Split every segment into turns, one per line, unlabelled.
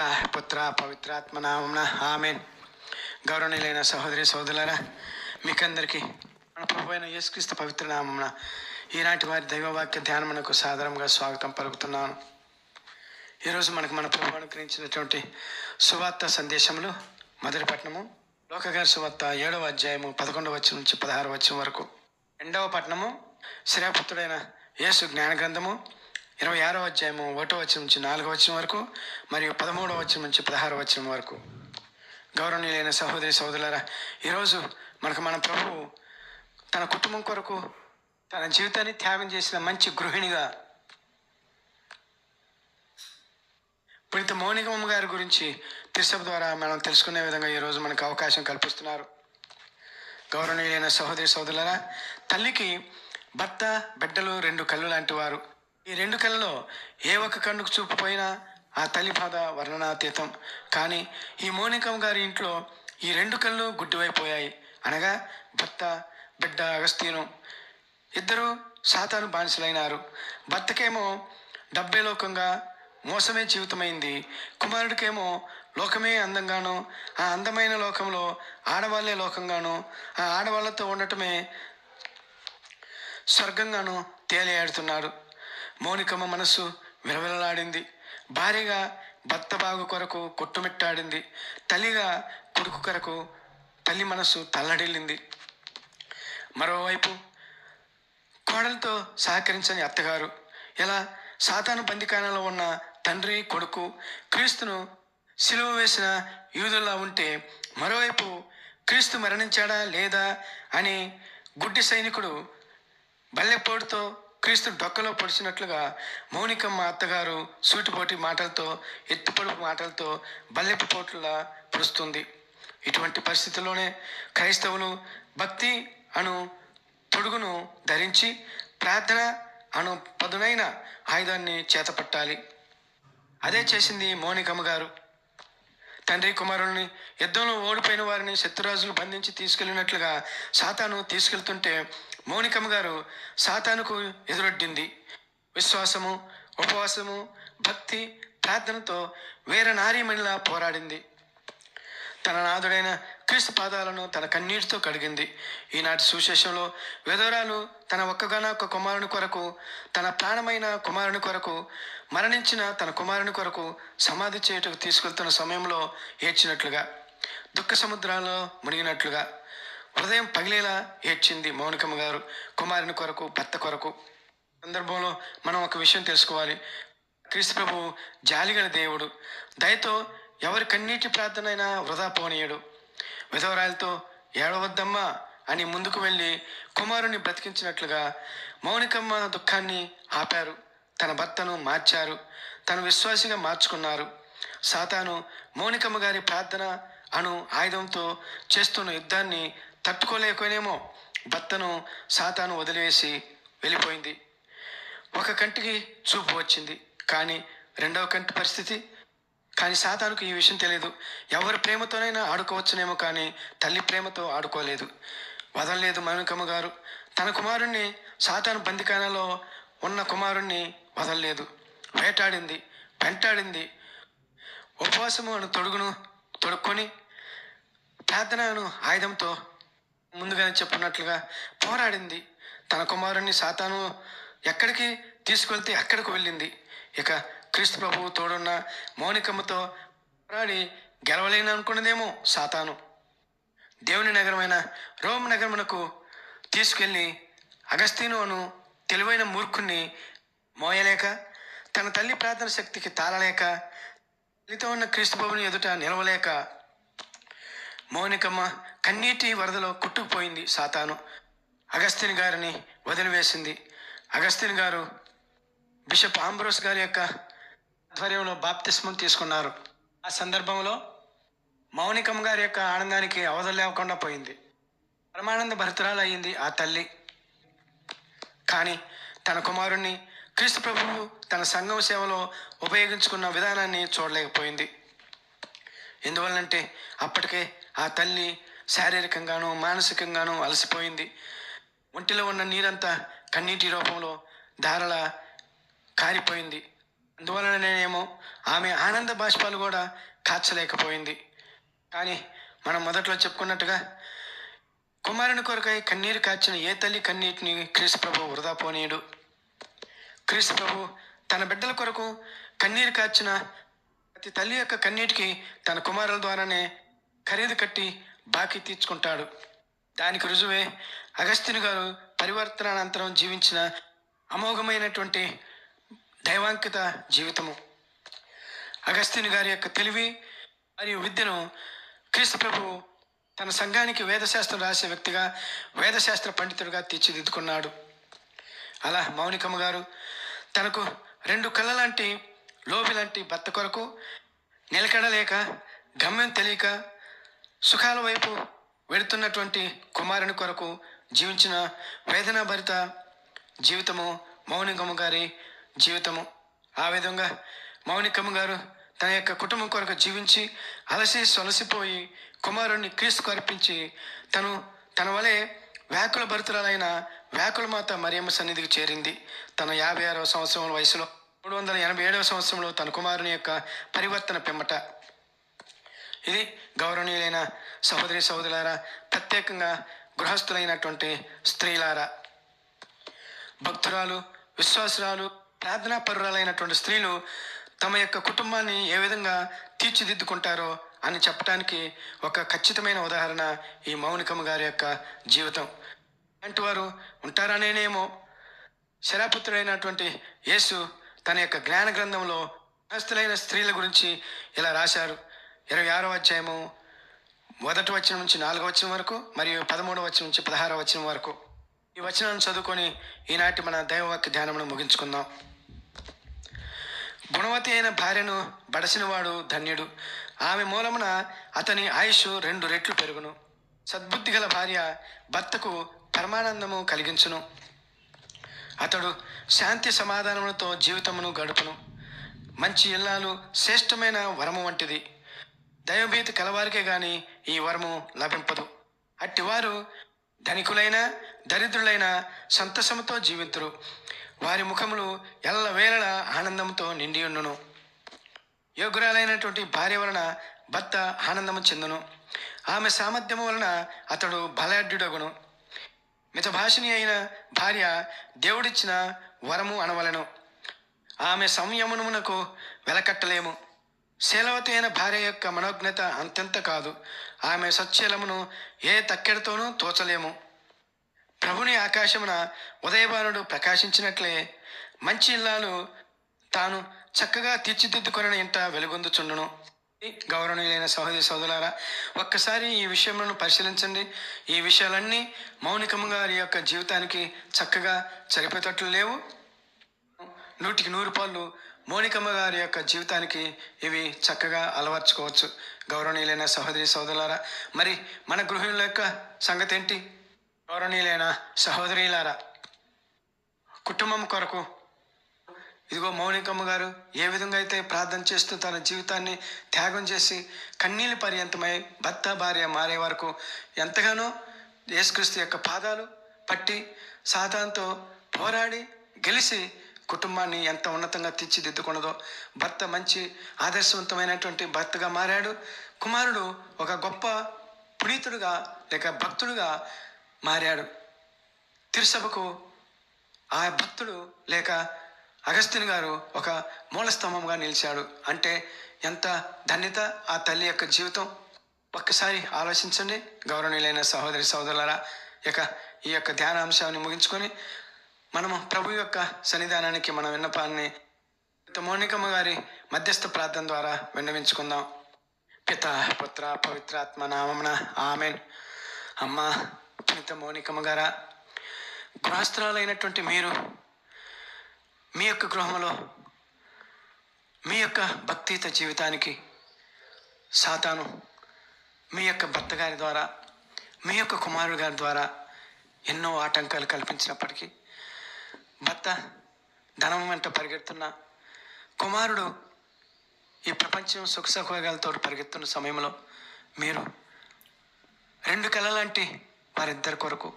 పుత్ర పవిత్రాత్మ నామమున ఆమెన్. గౌరవనీయులైన సహోదరి సోదరులారా మీకందరికీ మన ప్రభు అయిన యేసుక్రీస్తు పవిత్ర నామమున ఈనాటి వారి దైవవాక్య ధ్యానమునకు సాధారణంగా స్వాగతం పలుకుతున్నాను. ఈరోజు మనకు మన ప్రభు అనుగ్రహించినటువంటి సువార్త సందేశములు మొదటి పట్టణము లోకగారి సువార్త ఏడవ అధ్యాయము పదకొండవ వచ్చి నుంచి పదహారు వచ్చి వరకు. రెండవ పట్టణము శ్రీపుత్రుడైన యేసు జ్ఞాన గ్రంథము ఇరవై ఆరో అధ్యాయము ఒకటో వచ్చిన నుంచి నాలుగో వచ్చిన వరకు మరియు పదమూడో వచ్చిన నుంచి పదహారో వచ్చిన వరకు. గౌరవనీయులైన సహోదరి సహోదరులారా ఈరోజు మనకు మన ప్రభువు తన కుటుంబం కొరకు తన జీవితాన్ని త్యాగం చేసిన మంచి గృహిణిగా పుణిత మౌనికమ్మ గారి గురించి తిరుసభ ద్వారా మనం తెలుసుకునే విధంగా ఈరోజు మనకు అవకాశం కల్పిస్తున్నారు. గౌరవనీయులైన సహోదరి సోదరులరా తల్లికి భర్త బిడ్డలు రెండు కళ్ళు లాంటి వారు. ఈ రెండు కళ్ళలో ఏ ఒక్క కన్నుకు చూపు పోయినా ఆ తల్లి బాధ వర్ణనాతీతం. కానీ ఈ మోనికం గారి ఇంట్లో ఈ రెండు కళ్ళు గుడ్డివైపోయాయి. అనగా భర్త బిడ్డ అగస్తీను ఇద్దరు సాతాను బానిసలైనారు. భర్తకేమో డబ్బే లోకంగా మోసమే జీవితమైంది. కుమారుడికేమో లోకమే అందంగాను ఆ అందమైన లోకంలో ఆడవాళ్ళే లోకంగాను ఆ ఆడవాళ్ళతో ఉండటమే స్వర్గంగాను తేలియాడుతున్నాడు. మౌనికమ్మ మనస్సు విలవిలలాడింది భార్యగా భర్త బాగు కొరకు కొట్టుమిట్టాడింది. తల్లిగా కొడుకు కొరకు తల్లి మనస్సు తల్లడిల్లింది. మరోవైపు కోడలతో సహకరించని అత్తగారు. ఇలా సాతాను బందికానంలో ఉన్న తండ్రి కొడుకు క్రీస్తును సిలువ వేసిన యూదుల్లా ఉంటే మరోవైపు క్రీస్తు మరణించాడా లేదా అని గుడ్డి సైనికుడు బల్లెపోటుతో క్రీస్తు డొక్కలో పొడిచినట్లుగా మౌనికమ్మ అత్తగారు సూటిపోటి మాటలతో ఎత్తుపడుపు మాటలతో బల్లెపు పోట్ల పొడుస్తుంది. ఇటువంటి పరిస్థితుల్లోనే క్రైస్తవులు భక్తి అను తొడుగును ధరించి ప్రార్థన అను పదునైన ఆయుధాన్ని చేతపట్టాలి. అదే చేసింది మౌనికమ్మ గారు. తండ్రి కుమారుల్ని యుద్ధంలో ఓడిపోయిన వారిని శత్రురాజులు బంధించి తీసుకెళ్ళినట్లుగా సాతాను తీసుకెళ్తుంటే మౌనికమ్మ గారు సాతానుకు ఎదురొడ్డింది. విశ్వాసము ఉపవాసము భక్తి ప్రార్థనతో వేర నారీమణిలా పోరాడింది. తన నాథుడైన క్రీస్తు పాదాలను తన కన్నీటితో కడిగింది. ఈనాటి సుశేషంలో విధవరాలు తన ఒక్కగానొక్క కుమారుని కొరకు తన ప్రాణమైన కుమారుని కొరకు మరణించిన తన కుమారుని కొరకు సమాధి చేయుటకు తీసుకెళ్తున్న సమయంలో ఏడ్చినట్లుగా దుఃఖ సముద్రాల్లో మునిగినట్లుగా హృదయం పగిలేలా ఏడ్చింది మౌనికమ్మ గారు కుమారుని కొరకు భర్త కొరకు. సందర్భంలో మనం ఒక విషయం తెలుసుకోవాలి. క్రీస్తు ప్రభు జాలిగల దేవుడు. దయతో ఎవరి కన్నీటి ప్రార్థనైనా వృధా పోనీయడు. విధవరాయలతో ఏడవద్దమ్మా అని ముందుకు వెళ్ళి కుమారుని బ్రతికించినట్లుగా మౌనికమ్మ దుఃఖాన్ని ఆపారు. తన భర్తను మార్చారు. తను విశ్వాసిగా మార్చుకున్నారు. సాతాను మౌనికమ్మ గారి ప్రార్థన అను ఆయుధంతో చేస్తున్న యుద్ధాన్ని తట్టుకోలేకనేమో భర్తను సాతాను వదిలివేసి వెళ్ళిపోయింది. ఒక కంటికి చూపు వచ్చింది. కానీ రెండవ కంటి పరిస్థితి? కానీ సాతానుకు ఈ విషయం తెలియదు ఎవరి ప్రేమతోనైనా ఆడుకోవచ్చునేమో కానీ తల్లి ప్రేమతో ఆడుకోలేదు. వదలలేదు మనుకమ్మ గారు. తన కుమారుణ్ణి సాతాను బందికానలో ఉన్న కుమారుణ్ణి వదలలేదు. వేటాడింది వెంటాడింది. ఉపవాసము అను తొడుగును తొడుక్కొని ప్రార్థనను ఆయుధంతో ముందుగానే చెప్పున్నట్లుగా పోరాడింది. తన కుమారుణ్ణి సాతాను ఎక్కడికి తీసుకువెళ్తే అక్కడికి వెళ్ళింది. ఇక క్రీస్తు ప్రభువు తోడున్న మౌనికమ్మతో పోరాడి గెలవలేని అనుకున్నదేమో సాతాను. దేవుని నగరమైన రోమ్ నగరమునకు తీసుకెళ్ళి అగస్తీను అను తెలివైన మూర్ఖుణ్ణి మోయలేక తన తల్లి ప్రార్థన శక్తికి తాళలేక తల్లితో ఉన్న క్రీస్తు ప్రభుని ఎదుట నిలవలేక మౌనికమ్మ కన్నీటి వరదలో కుట్టుకుపోయింది సాతాను. అగస్తిన్ గారిని వదిలివేసింది. అగస్తిన్ గారు బిషప్ ఆంబ్రోస్ గారి యొక్క ఆధ్వర్యంలో బాప్తిస్మం తీసుకున్నారు. ఆ సందర్భంలో మౌనికం గారి యొక్క ఆనందానికి అవధులు లేకుండా పోయింది. పరమానంద భర్తరాలు అయింది ఆ తల్లి. కానీ తన కుమారుణ్ణి క్రీస్తు ప్రభువు తన సంఘం సేవలో ఉపయోగించుకున్న విధానాన్ని చూడలేకపోయింది. ఎందువల్లంటే అప్పటికే ఆ తల్లి శారీరకంగానూ మానసికంగానూ అలసిపోయింది. ఒంటిలో ఉన్న నీరంతా కన్నీటి రూపంలో ధారల కారిపోయింది. అందువలననేమో ఆమె ఆనంద బాష్పాలు కూడా కాచలేకపోయింది. కానీ మనం మొదట్లో చెప్పుకున్నట్టుగా కుమారుని కొరకై కన్నీరు కాచిన ఏ తల్లి కన్నీటిని క్రీస్తు ప్రభు వృధా పోనీయుడు. క్రీస్తు ప్రభు తన బిడ్డల కొరకు కన్నీరు కాచిన ప్రతి తల్లి యొక్క కన్నీటికి తన కుమారుల ద్వారానే ఖరీదు కట్టి బాకీ తీర్చుకుంటాడు. దానికి రుజువే అగస్తిని గారు పరివర్తనానంతరం జీవించిన అమోఘమైనటువంటి దైవాంకిత జీవితము. అగస్తిని గారి యొక్క తెలివి మరియు విద్యను క్రీస్తు ప్రభు తన సంఘానికి వేదశాస్త్రం రాసే వ్యక్తిగా వేదశాస్త్ర పండితుడిగా తీర్చిదిద్దుకున్నాడు. అలా మౌనికమ్మ గారు తనకు రెండు కళ్ళ లాంటి లోబి లాంటి భర్త కొరకు నిలకడలేక గమ్యం తెలియక సుఖాల వైపు వెళుతున్నటువంటి కుమారుని కొరకు జీవించిన వేదనాభరిత జీవితము మౌనికమ్మ గారి జీవితము. ఆ విధంగా మౌనికమ్మ గారు తన యొక్క కుటుంబం కొరకు జీవించి అలసి సొలసిపోయి కుమారుణ్ణి క్రీస్తుకు అర్పించి తను తన వలె వ్యాకుల భరితురాలైన వ్యాకుల మాత మరియమ్మ సన్నిధికి చేరింది. తన యాభై ఆరవ సంవత్సరం వయసులో మూడు వందల ఎనభై ఏడవ సంవత్సరంలో తన కుమారుని యొక్క పరివర్తన పిమ్మట ఇది గౌరవనీయులైన సహోదరి సహోదరులారా ప్రత్యేకంగా గృహస్థులైనటువంటి స్త్రీలారా భక్తురాలు విశ్వాసురాలు ప్రార్థనా పరురాలైనటువంటి స్త్రీలు తమ యొక్క కుటుంబాన్ని ఏ విధంగా తీర్చిదిద్దుకుంటారో అని చెప్పడానికి ఒక ఖచ్చితమైన ఉదాహరణ ఈ మౌనికమ్మ గారి యొక్క జీవితం. అలాంటి వారు ఉంటారనేనేమో శరాపుత్రుడైనటువంటి యేసు తన యొక్క జ్ఞాన గ్రంథంలో గృహస్థులైన స్త్రీల గురించి ఇలా రాశారు. ఇరవై ఆరో అధ్యాయము మొదటి వచనం నుంచి నాలుగో వచనం వరకు మరియు పదమూడవ వచనం నుంచి పదహారో వచనం వరకు. ఈ వచనాలను చదువుకొని ఈనాటి మన దైవవాక్య ధ్యానమును ముగించుకుందాం. గుణవతి అయిన భార్యను బడసినవాడు ధన్యుడు. ఆమె మూలమున అతని ఆయుష్ రెండు రెట్లు పెరుగును. సద్బుద్ధి గల భార్య భర్తకు పరమానందము కలిగించును. అతడు శాంతి సమాధానములతో జీవితమును గడుపును. మంచి ఇల్లాలు శ్రేష్టమైన వరము వంటిది. దైవభీతి కలవారికే గాని ఈ వరము లభింపదు. అట్టివారు ధనికులైన దరిద్రులైన సంతసముతో జీవితురు. వారి ముఖములు ఎల్ల వేళల ఆనందంతో నిండి ఉండును. యోగురాలైనటువంటి భార్య వలన భర్త ఆనందము చెందును. ఆమె సామర్థ్యము వలన అతడు బలాఢ్యుడగును. మితభాషిణి అయిన భార్య దేవుడిచ్చిన వరము అనవలను. ఆమె సంయమనమునకు వెలకట్టలేము. శీలవతైన భార్య యొక్క మనోజ్ఞత అంతెంత కాదు. ఆమె సచ్చీలమును ఏ తక్కెడతోనూ తోచలేము. ప్రభుని ఆకాశమున ఉదయభానుడు ప్రకాశించినట్లే మంచి ఇల్లాలు తాను చక్కగా తీర్చిదిద్దుకొని ఇంట వెలుగొందుచుండును. గౌరవనీయులైన సహోదరి సోదరులారా ఒక్కసారి ఈ విషయములను పరిశీలించండి. ఈ విషయాలన్నీ మౌనికమ్మ గారి యొక్క జీవితానికి చక్కగా సరిపోయేటట్లు లేవు. నూటికి నూరు పాళ్ళు మౌనికమ్మ గారి యొక్క జీవితానికి ఇవి చక్కగా అలవర్చుకోవచ్చు. గౌరవనీయులైన సహోదరి సోదరులారా మరి మన గృహిణుల యొక్క సంగతి ఏంటి గౌరవనీయులైన సహోదరిలారా కుటుంబం కొరకు ఇదిగో మౌనికమ్మ గారు ఏ విధంగా అయితే ప్రార్థన చేస్తూ తన జీవితాన్ని త్యాగం చేసి కన్నీళ్ళు పర్యంతమై భర్త భార్య మారే వరకు ఎంతగానో యేసుక్రీస్తు యొక్క పాదాలు పట్టి సాతాన్తో పోరాడి గెలిచి కుటుంబాన్ని ఎంత ఉన్నతంగా తీర్చిదిద్దుకున్నదో భర్త మంచి ఆదర్శవంతమైనటువంటి భర్తగా మారాడు. కుమారుడు ఒక గొప్ప పునీతుడుగా లేక భక్తుడుగా మారాడు. తిరుసభకు ఆ భక్తుడు లేక అగస్తిని గారు ఒక మూలస్తంభంగా నిలిచాడు. అంటే ఎంత ధన్యత ఆ తల్లి యొక్క జీవితం? ఒక్కసారి ఆలోచించండి. గౌరవనీయులైన సహోదరి సహోదరులరా ఇక ఈ యొక్క ధ్యాన అంశాన్ని ముగించుకొని మనము ప్రభు యొక్క సన్నిధానానికి మన విన్నపాన్ని మౌనికమ్మ గారి మధ్యస్థ ప్రార్థన ద్వారా విన్నవించుకుందాం. పిత పుత్ర పవిత్రాత్మ నామమున ఆమెన్. అమ్మ పునీత మౌనికమ్మ గారా గృహస్థురాలైనటువంటి మీరు మీ యొక్క గృహంలో మీ యొక్క భక్తిత జీవితానికి సాతాను మీ యొక్క భర్త గారి ద్వారా మీ యొక్క కుమారుడు గారి ద్వారా ఎన్నో ఆటంకాలు కల్పించినప్పటికీ భర్త ధనం వెంట పరిగెడుతున్న కుమారుడు ఈ ప్రపంచం సుఖ సౌకర్యాలతో పరిగెత్తున్న సమయంలో మీరు రెండు కళలాంటి వారిద్దరి కొరకు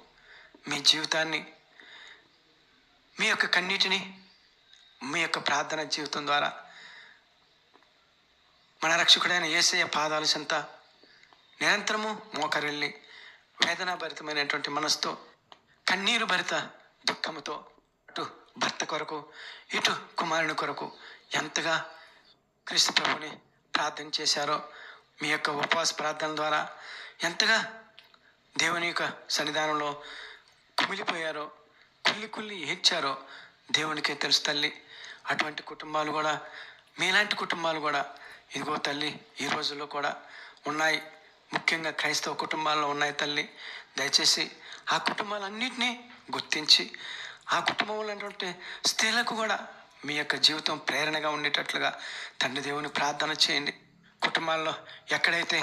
మీ జీవితాన్ని మీ యొక్క కన్నీటిని మీ యొక్క ప్రార్థన జీవితం ద్వారా మన రక్షకుడైన ఏసయ్య పాదాల చెంత నిరంతరము మోకరెళ్ళి వేదనాభరితమైనటువంటి మనసుతో కన్నీరు భరిత దుఃఖముతో అటు భర్త కొరకు ఇటు కుమారుని కొరకు ఎంతగా క్రీస్తు ప్రభుని ప్రార్థన చేశారో మీ యొక్క ఉపవాస ప్రార్థన ద్వారా ఎంతగా దేవుని యొక్క సన్నిధానంలో కుమిలిపోయారో కుల్లి కుల్లి ఏడ్చారో దేవునికే తెలుసు తల్లి. అటువంటి కుటుంబాలు కూడా మీలాంటి కుటుంబాలు కూడా ఇదిగో తల్లి ఈ రోజుల్లో కూడా ఉన్నాయి. ముఖ్యంగా క్రైస్తవ కుటుంబాల్లో ఉన్నాయి తల్లి. దయచేసి ఆ కుటుంబాలన్నింటినీ గుర్తించి ఆ కుటుంబంలో ఉన్నటువంటి స్త్రీలకు కూడా మీ యొక్క జీవితం ప్రేరణగా ఉండేటట్లుగా తండ్రి దేవుని ప్రార్థన చేయండి. కుటుంబాల్లో ఎక్కడైతే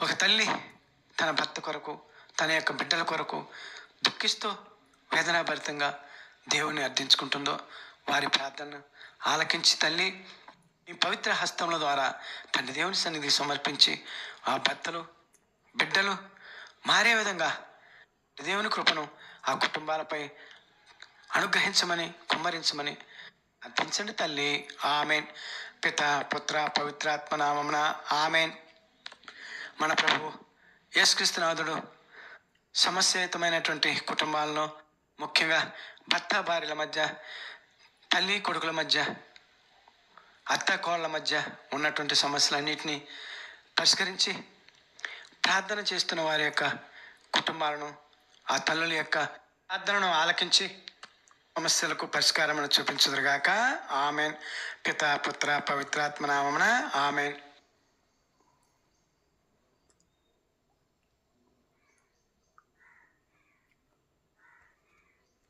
ఒక తల్లి తన భర్త కొరకు తన యొక్క బిడ్డల కొరకు దుఃఖిస్తూ వేదనాభరితంగా దేవుని అర్థించుకుంటుందో వారి ప్రార్థనను ఆలకించి తల్లి ఈ పవిత్ర హస్తముల ద్వారా తండ్రి దేవుని సన్నిధి సమర్పించి ఆ భర్తలు బిడ్డలు మారే విధంగా దేవుని కృపను ఆ కుటుంబాలపై అనుగ్రహించమని కుమ్మరించమని. అర్థించండి తల్లి. ఆమెన్. పిత పుత్ర పవిత్రాత్మ నామమున ఆమెన్. మన ప్రభు యేసుక్రీస్తునాథుడు సమస్యయుతమైనటువంటి కుటుంబాలను ముఖ్యంగా భర్త భార్యల మధ్య తల్లి కొడుకుల మధ్య అత్త కోళ్ళ మధ్య ఉన్నటువంటి సమస్యలన్నింటినీ పరిష్కరించి ప్రార్థన చేస్తున్న వారి యొక్క కుటుంబాలను ఆ తల్లుల యొక్క ప్రార్థనను ఆలకించి సమస్యలకు పరిష్కారమును చూపించుదురుగాక. ఆమెన్. పిత పుత్ర పవిత్రాత్మ నామమున ఆమెన్.